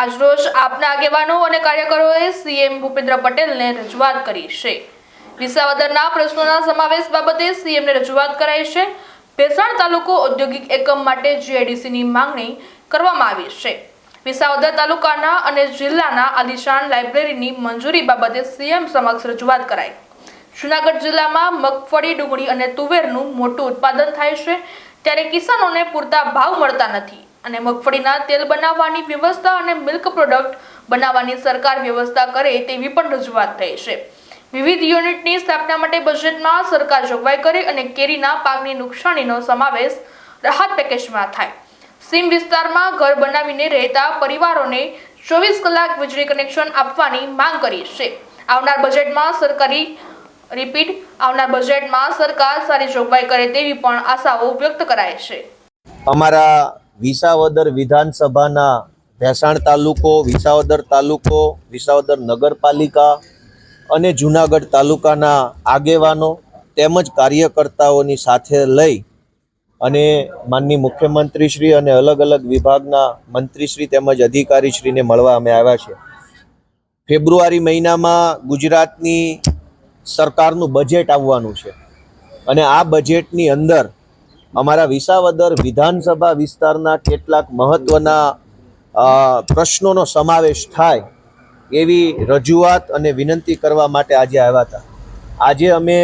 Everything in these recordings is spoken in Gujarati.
આજરોજ આપના આગેવાનો અને કાર્યકરોએ સીએમ ભૂપેન્દ્ર પટેલને રજૂઆત કરી છે. વિસાવદરના પ્રશ્નોના સમાવેશ બાબતે સીએમને રજૂઆત કરાઈ છે. ભેસાણ તાલુકો ઔદ્યોગિક એકમ માટે જીઆઈડીસીની માંગણી કરવામાં આવી છે. વિસાવદર તાલુકાના અને જિલ્લાના આલિશાન લાઇબ્રેરીની મંજૂરી બાબતે સીએમ સમક્ષ રજૂઆત કરાઈ. જુનાગઢ જિલ્લામાં મગફળી, ડુંગળી અને તુવેરનું મોટું ઉત્પાદન થાય છે. ત્યારે કિસાનોને પૂરતા ભાવ મળતા નથી. અને મગફળીના તેલ બનાવવાની વ્યવસ્થા અને મિલ્ક પ્રોડક્ટ બનાવવાની સરકાર વ્યવસ્થા કરે તેવી પણ રજૂઆત થઈ છે. વિવિધ યુનિટની સ્થાપના માટે બજેટમાં સરકાર જોગવાઈ કરે અને કેરીના પાકની નુકસાનીનો સમાવેશ રાહત પેકેજમાં થાય. સીમ વિસ્તારમાં ઘર બનાવીને રહેતા પરિવારોને ચોવીસ કલાક વીજળી કનેક્શન આપવાની માંગ કરી છે. આવનાર બજેટમાં સરકારી રિપીટ, આવનાર બજેટમાં સરકાર સારી જોગવાઈ કરે તેવી પણ આશાઓ વ્યક્ત કરાય છે. અમારા વિસાવદર વિધાનસભાના ભેસાણ તાલુકો, વિસાવદર તાલુકો, વિસાવદર નગરપાલિકા અને જુનાગઢ તાલુકાના આગેવાનો તેમજ કાર્યકર્તાઓની સાથે લઈ અને માનની મુખ્યમંત્રીશ્રી અને અલગ અલગ વિભાગના મંત્રીશ્રી તેમજ અધિકારીશ્રીને મળવા અમે આવ્યા છે. ફેબ્રુઆરી મહિનામાં ગુજરાતની સરકારનું બજેટ આવવાનું છે અને આ બજેટની અંદર અમારા વિસાવદર વિધાનસભા વિસ્તારના કેટલાક મહત્વના પ્રશ્નોનો સમાવેશ થાય એવી રજૂઆત અને વિનંતી કરવા માટે આજે આવ્યા હતા. આજે અમે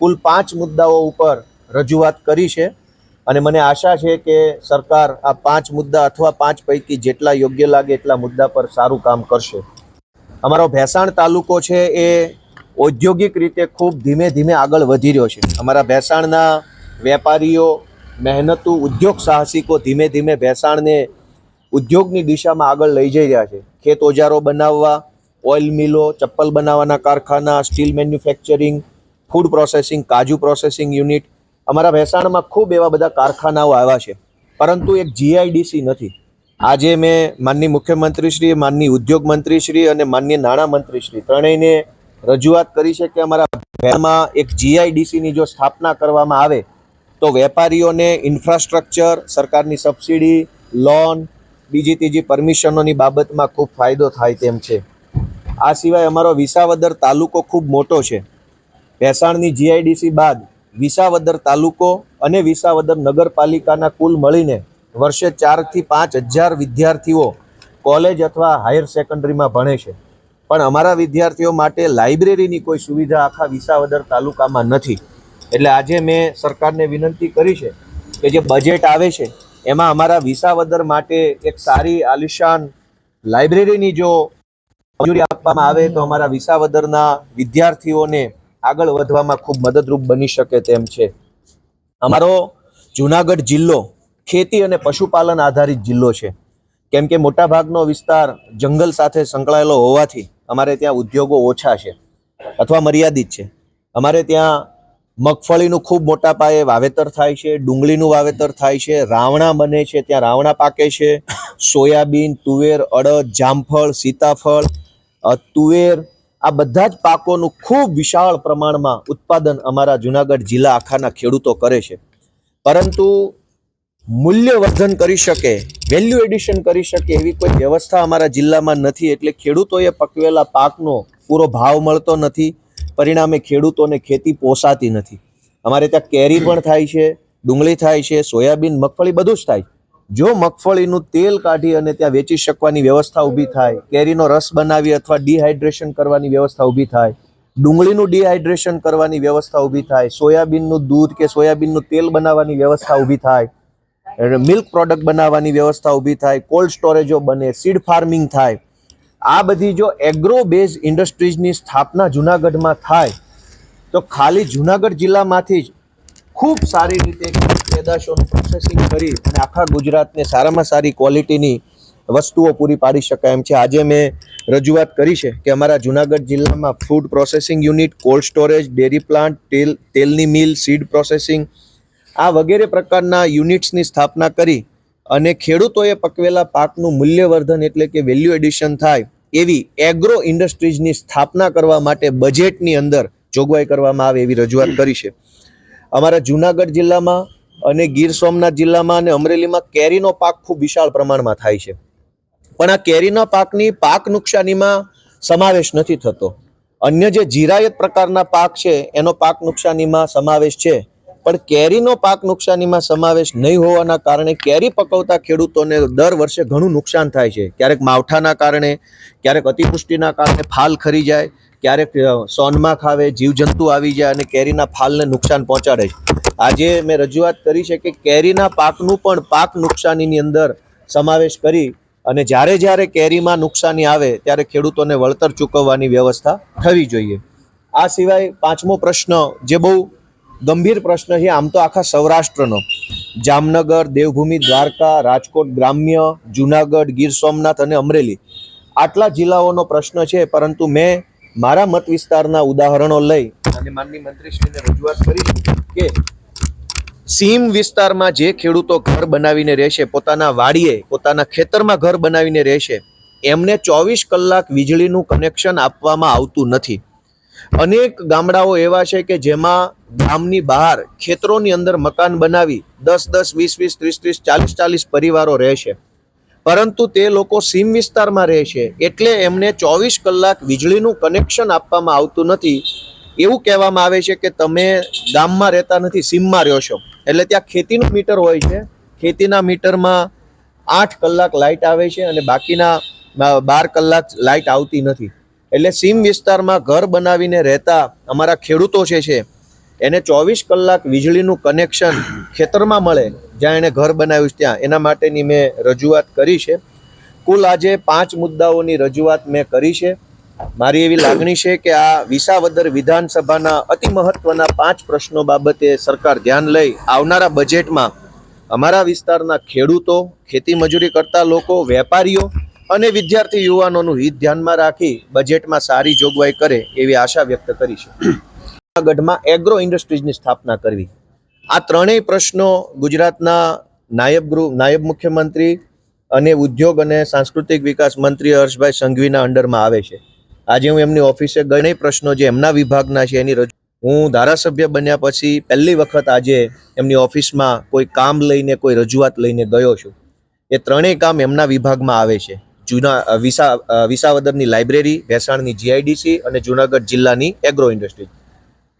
કુલ પાંચ મુદ્દાઓ ઉપર રજૂઆત કરી છે અને મને આશા છે કે સરકાર આ પાંચ મુદ્દા અથવા પાંચ પૈકી જેટલા યોગ્ય લાગે એટલા મુદ્દા પર સારું કામ કરશે. અમારો ભેસાણ તાલુકો છે એ ઔદ્યોગિક રીતે ખૂબ ધીમે ધીમે આગળ વધી રહ્યો છે. અમારા ભેસાણના વેપારીઓ, મહેનતુ, ઉદ્યોગ સાહસિકો ધીમે ધીમે ભેસાણને ઉદ્યોગની દિશામાં આગળ લઈ જઈ રહ્યા છે. ખેત ઓજારો બનાવવા, ઓઇલ મિલો, ચપ્પલ બનાવવાના કારખાના, સ્ટીલ મેન્યુફેક્ચરિંગ, ફૂડ પ્રોસેસિંગ, કાજુ પ્રોસેસિંગ યુનિટ. અમારા ભેસાણમાં ખૂબ એવા બધા કારખાનાઓ આવ્યા છે. પરંતુ એક જીઆઈડીસી નથી. આજે મેં માનની મુખ્યમંત્રીશ્રી માનની ઉદ્યોગ મંત્રીશ્રી અને માનનીય નાણાં મંત્રીશ્રી ત્રણેયને રજૂઆત કરી છે કે અમારા ભેસાણમાં એક જીઆઈડીસીની જો સ્થાપના કરવામાં આવે તો વેપારીઓને ઇન્ફ્રાસ્ટ્રક્ચર સરકારની સબસિડી લોન બીજી ત્રીજી પરમિશનોની બાબતમાં ખૂબ ફાયદો થાય તેમ છે. આ સિવાય અમારો વિસાવદર તાલુકો ખૂબ મોટો છે. ભેસાણની જીઆઈડીસી બાદ વિસાવદર તાલુકો અને વિસાવદર નગરપાલિકાના કુલ મળીને વર્ષે ચારથી પાંચ હજાર વિદ્યાર્થીઓ કોલેજ અથવા હાયર સેકન્ડરીમાં ભણે છે. પણ અમારા વિદ્યાર્થીઓ માટે લાઇબ્રેરીની કોઈ સુવિધા આખા વિસાવદર તાલુકામાં નથી. એટલે આજે મેં સરકારને વિનંતી કરી છે કે જે બજેટ આવે છે, એમાં અમારા વિસાવદર માટે એક સારી આલિશાન લાઇબ્રેરીની જો મંજૂરી આપવામાં આવે તો અમારા વિસાવદરના વિદ્યાર્થીઓને આગળ વધવામાં ખૂબ મદદરૂપ બની શકે તેમ છે. અમારો જુનાગઢ જિલ્લો ખેતી અને પશુપાલન આધારિત જિલ્લો છે. કેમ કે મોટાભાગનો વિસ્તાર જંગલ સાથે સંકળાયેલો હોવાથી અમારે ત્યાં ઉદ્યોગો ઓછા છે અથવા મર્યાદિત છે. અમારે ત્યાં મગફળીનું ખૂબ મોટા પાયે વાવેતર થાય છે, ડુંગળીનું વાવેતર થાય છે, રાવણા બને છે, ત્યાં રાવણા પાકે છે, સોયાબીન, તુવેર, અડદ, જામફળ, સીતાફળ તુવેર, આ બધા જ પાકોનું ખૂબ વિશાળ પ્રમાણમાં ઉત્પાદન અમારા જુનાગઢ જિલ્લા આખાના ખેડૂતો કરે છે. પરંતુ મૂલ્યવર્ધન કરી શકે વેલ્યુ એડિશન કરી શકે એવી કોઈ વ્યવસ્થા અમારા જિલ્લામાં નથી, એટલે ખેડૂતોએ પકવેલા પાકનો પૂરો ભાવ મળતો નથી. પરિણામે ખેડૂતોને ખેતી પોસાતી નથી. અમારે ત્યાં કેરી પણ થાય છે, ડુંગળી થાય છે, સોયાબીન, મગફળી બધું જ થાય જો મગફળીનું તેલ કાઢી અને ત્યાં વેચી શકવાની વ્યવસ્થા ઊભી થાય, કેરીનો રસ બનાવી અથવા ડિહાઇડ્રેશન કરવાની વ્યવસ્થા ઊભી થાય, ડુંગળીનું ડિહાઇડ્રેશન કરવાની વ્યવસ્થા ઊભી થાય, સોયાબીનનું દૂધ કે સોયાબીનનું તેલ બનાવવાની વ્યવસ્થા ઊભી થાય મિલ્ક પ્રોડક્ટ બનાવવાની વ્યવસ્થા ઊભી થાય, કોલ્ડ સ્ટોરેજો બને, સીડ ફાર્મિંગ થાય આ બધી જો એગ્રો બેઝ ઇન્ડસ્ટ્રીઝની સ્થાપના જુનાગઢમાં થાય, તો ખાલી જુનાગઢ જિલ્લામાંથી જ ખૂબ સારી રીતે પેદાશોનું પ્રોસેસિંગ કરી અને આખા ગુજરાતને સારામાં સારી ક્વોલિટીની વસ્તુઓ પૂરી પાડી શકાય એમ છે. આજે મેં રજૂઆત કરી છે કે અમારા જુનાગઢ જિલ્લામાં food processing unit cold storage dairy plant તેલ, તેલની મિલ સીડ પ્રોસેસિંગ આ વગેરે પ્રકારના યુનિટ્સની સ્થાપના કરી અને ખેડૂતોએ પકવેલા પાકનું મૂલ્યવર્ધન એટલે કે વેલ્યુ એડિશન થાય એવી એગ્રો ઇન્ડસ્ટ્રીઝની સ્થાપના કરવા માટે બજેટની અંદર જોગવાઈ કરવામાં આવે એવી રજૂઆત કરી છે. અમારા જુનાગઢ જિલ્લામાં અને ગીર સોમનાથ જિલ્લામાં અને અમરેલીમાં કેરીનો પાક ખૂબ વિશાળ પ્રમાણમાં થાય છે. પણ આ કેરીના પાકની પાક નુકસાનીમાં સમાવેશ નથી થતો. અન્ય જે જીરાયત પ્રકારના પાક છે, એનો પાક નુકસાનીમાં સમાવેશ છે. પણ કેરીનો પાક નુકસાનીમાં સમાવેશ નહીં હોવાના કારણે કેરી પકવતા ખેડૂતોને દર વર્ષે ઘણું નુકસાન થાય છે. ક્યારેક માવઠાના કારણે, ક્યારેક અતિવૃષ્ટિના કારણે ફાલ ખરી જાય, ક્યારેક સોનમાં ખાવે, જીવજંતુ આવી જાય અને કેરીના ફાલને નુકસાન પહોંચાડે છે. આજે મેં રજૂઆત કરી છે કે કેરીના પાકનું પણ પાક નુકસાનીની અંદર સમાવેશ કરી અને જ્યારે જ્યારે કેરીમાં નુકસાની આવે ત્યારે ખેડૂતોને વળતર ચૂકવવાની વ્યવસ્થા થવી જોઈએ. આ સિવાય પાંચમો પ્રશ્ન, જે બહુ ગંભીર પ્રશ્ન છે. આમ તો આખા સૌરાષ્ટ્રનો. જામનગર, દેવભૂમિ, દ્વારકા, રાજકોટ, ગ્રામ્ય, જુનાગઢ, ગીર સોમનાથ અને અમરેલી. આટલા જિલ્લાઓનો પ્રશ્ન છે, પરંતુ મેં મારા મત વિસ્તારના ઉદાહરણો લઈ અને માનની મંત્રીશ્રીને રજૂઆત કરી કે સીમ વિસ્તારમાં જે ખેડૂતો ઘર બનાવીને રહેશે, પોતાના વાડીએ, પોતાના ખેતરમાં ઘર બનાવીને રહેશે, એમને ચોવીસ કલાક વીજળીનું કનેક્શન આપવામાં આવતું નથી. અનેક ગામડાઓ એવા છે કે જેમાં ગામની બહાર ખેતરોની અંદર મકાન બનાવી દસ દસ, વીસ વીસ, ત્રીસ ત્રીસ, ચાલીસ ચાલીસ પરિવારો રહેશે પરંતુ તે લોકો સીમ વિસ્તારમાં રહે છે એટલે એમને ચોવીસ કલાક વીજળીનું કનેક્શન આપવામાં આવતું નથી. એવું કહેવામાં આવે છે કે તમે ગામમાં રહેતા નથી, સીમમાં રહ્યો છો. એટલે ત્યાં ખેતીનું મીટર હોય છે. ખેતીના મીટરમાં આઠ કલાક લાઇટ આવે છે અને બાકીના બાર કલાક લાઇટ આવતી નથી. એટલે સીમ વિસ્તારમાં ઘર બનાવીને રહેતા અમારા ખેડૂતો જે છે, એને ચોવીસ કલાક વીજળીનું કનેક્શન ખેતરમાં મળે જ્યાં એણે ઘર બનાવ્યું છે ત્યાં. એના માટેની મેં રજૂઆત કરી છે. કુલ આજે પાંચ મુદ્દાઓની રજૂઆત મેં કરી છે. મારી એવી લાગણી છે કે આ વિસાવદર વિધાનસભાના અતિ મહત્વના પાંચ પ્રશ્નો બાબતે સરકાર ધ્યાન લઈ આવનારા બજેટમાં અમારા વિસ્તારના ખેડૂતો, ખેતી મજૂરી કરતા લોકો, વેપારીઓ અને વિદ્યાર્થી યુવાનોનું હિત ધ્યાનમાં રાખી બજેટમાં સારી જોગવાઈ કરે એવી આશા વ્યક્ત કરી છે. જૂનાગઢમાં એગ્રો ઇન્ડસ્ટ્રીઝની સ્થાપના કરવી. આ ત્રણેય પ્રશ્નો ગુજરાતના નાયબ ગૃહ, નાયબ મુખ્યમંત્રી અને ઉદ્યોગ અને સાંસ્કૃતિક વિકાસ મંત્રી હર્ષભાઈ સંઘવીના અંડરમાં આવે છે. આજે હું એમની ઓફિસે ઘણી પ્રશ્નો જે એમના વિભાગના છે એની રજૂ હું ધારાસભ્ય બન્યા પછી પહેલી વખત આજે એમની ઓફિસમાં કોઈ કામ લઈને, કોઈ રજૂઆત લઈને ગયો છું. એ ત્રણેય કામ એમના વિભાગમાં આવે છે. જૂના વિસા વિસાવદરની લાઇબ્રેરી, ભેસાણની જીઆઈડીસી અને જુનાગઢ જિલ્લાની એગ્રો ઇન્ડસ્ટ્રી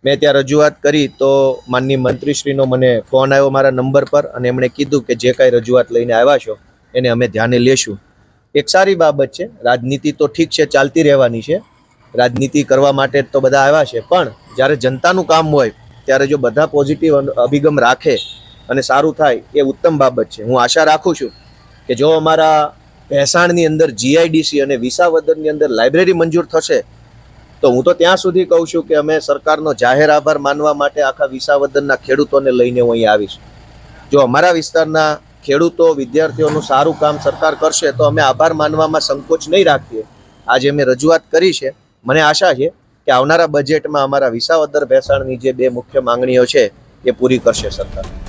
મેં ત્યાં રજૂઆત કરી તો માનની મંત્રીશ્રીનો મને ફોન આવ્યો મારા નંબર પર અને એમણે કીધું કે જે કાંઈ રજૂઆત લઈને આવ્યા છો, એને અમે ધ્યાને લેશું. એક સારી બાબત છે, રાજનીતિ તો ઠીક છે, ચાલતી રહેવાની છે. રાજનીતિ કરવા માટે તો બધા આવ્યા છે, પણ જ્યારે જનતાનું કામ હોય, ત્યારે જો બધા પોઝિટિવ અભિગમ રાખે અને સારું થાય, એ ઉત્તમ બાબત છે. હું આશા રાખું છું કે જો અમારા ભેસાણની અંદર જીઆઈડીસી અને વિસાવદરની અંદર લાઇબ્રેરી મંજૂર થશે, તો હું તો ત્યાં સુધી કહું છું કે અમે સરકારનો જાહેર આભાર માનવા માટે આખા વિસાવદનના ખેડૂતોને લઈને હું અહીં આવીશ. જો અમારા વિસ્તારના ખેડૂતો, વિદ્યાર્થીઓનું સારું કામ સરકાર કરશે, તો અમે આભાર માનવામાં સંકોચ નહીં રાખીએ. આજે મેં રજૂઆત કરી છે. મને આશા છે કે આવનારા બજેટમાં અમારા વિસાવદર ભેસાણની જે બે મુખ્ય માંગણીઓ છે, એ પૂરી કરશે સરકાર.